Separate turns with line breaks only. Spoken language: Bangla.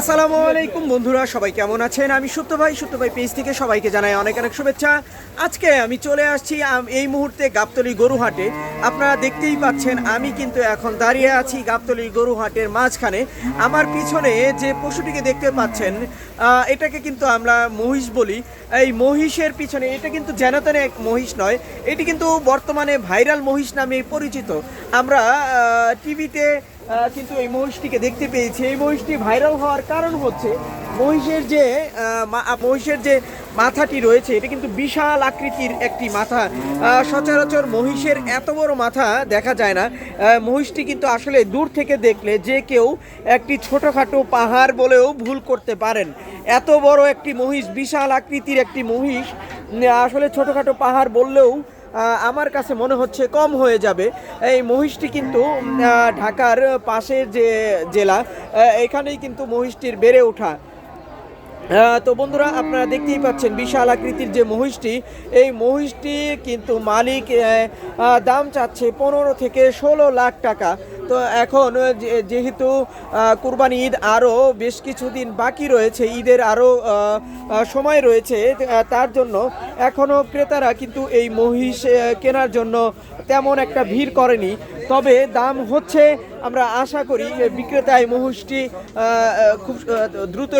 আসসালামু আলাইকুম বন্ধুরা, সবাই কেমন আছেন? আমি সুপ্ত ভাই সুপ্ত ভাই পেজ থেকে সবাইকে জানাই অনেক অনেক শুভেচ্ছা। আজকে আমি চলে আসছি এই মুহূর্তে গাবতলি গরুহাটে। আপনারা দেখতেই পাচ্ছেন, আমি কিন্তু এখন দাঁড়িয়ে আছি গাবতলি গরুহাটের মাঝখানে। আমার পিছনে যে পশুটিকে দেখতে পাচ্ছেন এটাকে কিন্তু আমরা মহিষ বলি। এই মহিষের পিছনে এটা কিন্তু জেনাতনে এক মহিষ নয়, এটি কিন্তু বর্তমানে ভাইরাল মহিষ নামে পরিচিত। আমরা টিভিতে কিন্তু এই মহিষটিকে দেখতে পেয়েছি। এই মহিষটি ভাইরাল হওয়ার কারণ হচ্ছে মহিষের যে মহিষের যে মাথাটি রয়েছে। এটা কিন্তু বিশাল আকৃতির একটি মাথা। সচরাচর মহিষের এত বড় মাথা দেখা যায় না। মহিষটি কিন্তু আসলে দূর থেকে দেখলে যে কেউ একটি ছোটোখাটো পাহাড় বলেও ভুল করতে পারেন। এত বড় একটি মহিষ, বিশাল আকৃতির একটি মহিষ আসলে ছোটোখাটো পাহাড় বললেও আমার কাছে মনে হচ্ছে কম হয়ে যাবে। এই মহিষটি কিন্তু ঢাকার পাশের যে জেলা এখানেই কিন্তু মহিষটির বেড়ে ওঠা। তো বন্ধুরা, আপনারা দেখতেই পাচ্ছেন বিশাল আকৃতির যে মহিষটি। এই মহিষটি কিন্তু মালিক দাম চাচ্ছে পনেরো থেকে ষোলো লাখ টাকা। তো এখন যেহেতু কুরবানি ঈদ আরও বেশ কিছুদিন বাকি রয়েছে, ঈদের আরও সময় রয়েছে তার জন্য এখনও ক্রেতারা কিন্তু এই মহিষ কেনার জন্য তেমন একটা ভিড় করেনি। তবে দাম হচ্ছে, আমরা আশা করি বিক্রেতা এই মহিষটি খুব দ্রুত